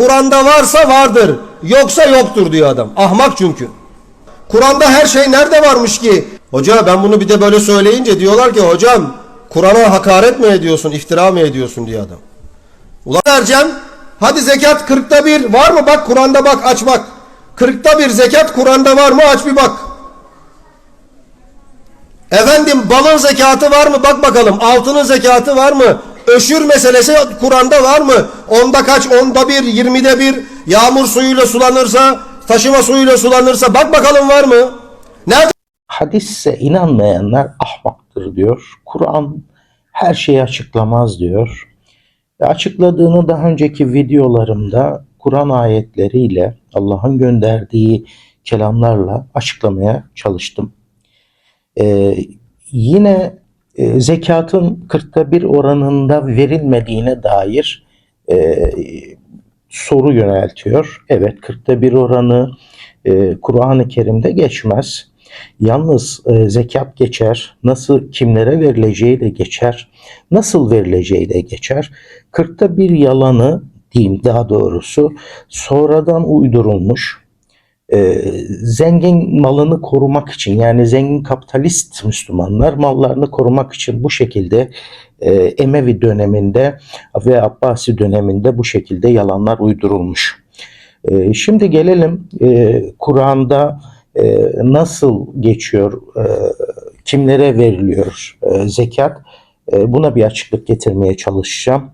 Kur'an'da varsa vardır, yoksa yoktur diyor adam. Ahmak çünkü. Kur'an'da her şey nerede varmış ki? Hoca ben bunu bir de böyle söyleyince diyorlar ki hocam Kur'an'a hakaret mi ediyorsun, iftira mı ediyorsun diyor adam. Ulan vereceğim. Hadi zekat kırkta bir var mı? Bak Kur'an'da bak aç bak. Kırkta bir zekat Kur'an'da var mı? Aç bir bak. Efendim balın zekatı var mı? Bak bakalım. Altının zekatı var mı? Öşür meselesi Kur'an'da var mı? Onda kaç? Onda bir, yirmide bir. Yağmur suyuyla sulanırsa, taşıma suyuyla sulanırsa. Bak bakalım var mı? Nerede? Hadisse inanmayanlar ahmaktır diyor. Kur'an her şeyi açıklamaz diyor. Ve açıkladığını daha önceki videolarımda Kur'an ayetleriyle Allah'ın gönderdiği kelamlarla açıklamaya çalıştım. Ee, yine e, zekatın kırkta bir oranında verilmediğine dair e, soru yöneltiyor. Evet kırkta bir oranı e, Kur'an-ı Kerim'de geçmez. Yalnız e, zekat geçer, nasıl kimlere verileceği de geçer, nasıl verileceği de geçer. Kırkta bir yalanı diyeyim daha doğrusu sonradan uydurulmuş e, zengin malını korumak için yani zengin kapitalist Müslümanlar mallarını korumak için bu şekilde e, Emevi döneminde ve Abbasi döneminde bu şekilde yalanlar uydurulmuş. E, şimdi gelelim e, Kur'an'da e, nasıl geçiyor, e, kimlere veriliyor e, zekat? E, buna bir açıklık getirmeye çalışacağım.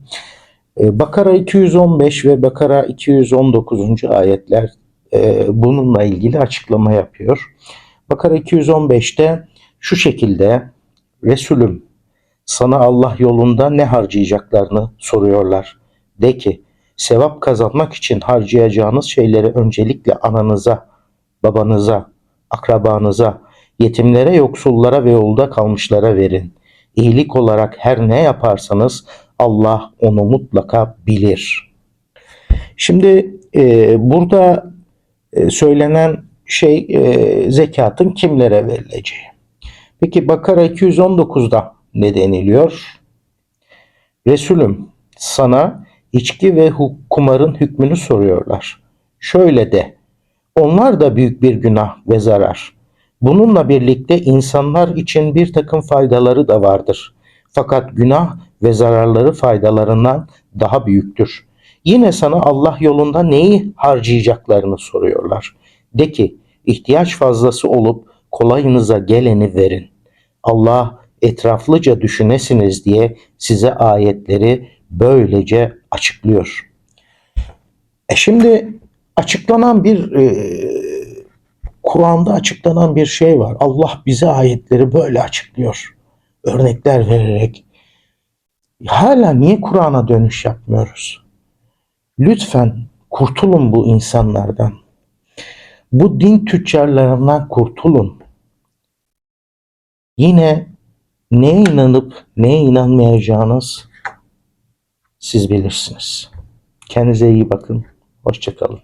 E, Bakara 215 ve Bakara 219. ayetler e, bununla ilgili açıklama yapıyor. Bakara 215'te şu şekilde Resulüm sana Allah yolunda ne harcayacaklarını soruyorlar. De ki sevap kazanmak için harcayacağınız şeyleri öncelikle ananıza, babanıza, akrabanıza, yetimlere, yoksullara ve yolda kalmışlara verin. İyilik olarak her ne yaparsanız Allah onu mutlaka bilir. Şimdi e, burada söylenen şey e, zekatın kimlere verileceği. Peki Bakara 219'da ne deniliyor? Resulüm sana içki ve kumarın hükmünü soruyorlar. Şöyle de, onlar da büyük bir günah ve zarar. Bununla birlikte insanlar için bir takım faydaları da vardır. Fakat günah ve zararları faydalarından daha büyüktür. Yine sana Allah yolunda neyi harcayacaklarını soruyorlar. De ki, ihtiyaç fazlası olup kolayınıza geleni verin. Allah etraflıca düşünesiniz diye size ayetleri böylece açıklıyor. E şimdi açıklanan bir e, Kur'an'da açıklanan bir şey var. Allah bize ayetleri böyle açıklıyor. Örnekler vererek. Hala niye Kur'an'a dönüş yapmıyoruz? Lütfen kurtulun bu insanlardan. Bu din tüccarlarından kurtulun. Yine neye inanıp neye inanmayacağınız siz bilirsiniz. Kendinize iyi bakın. Hoşçakalın.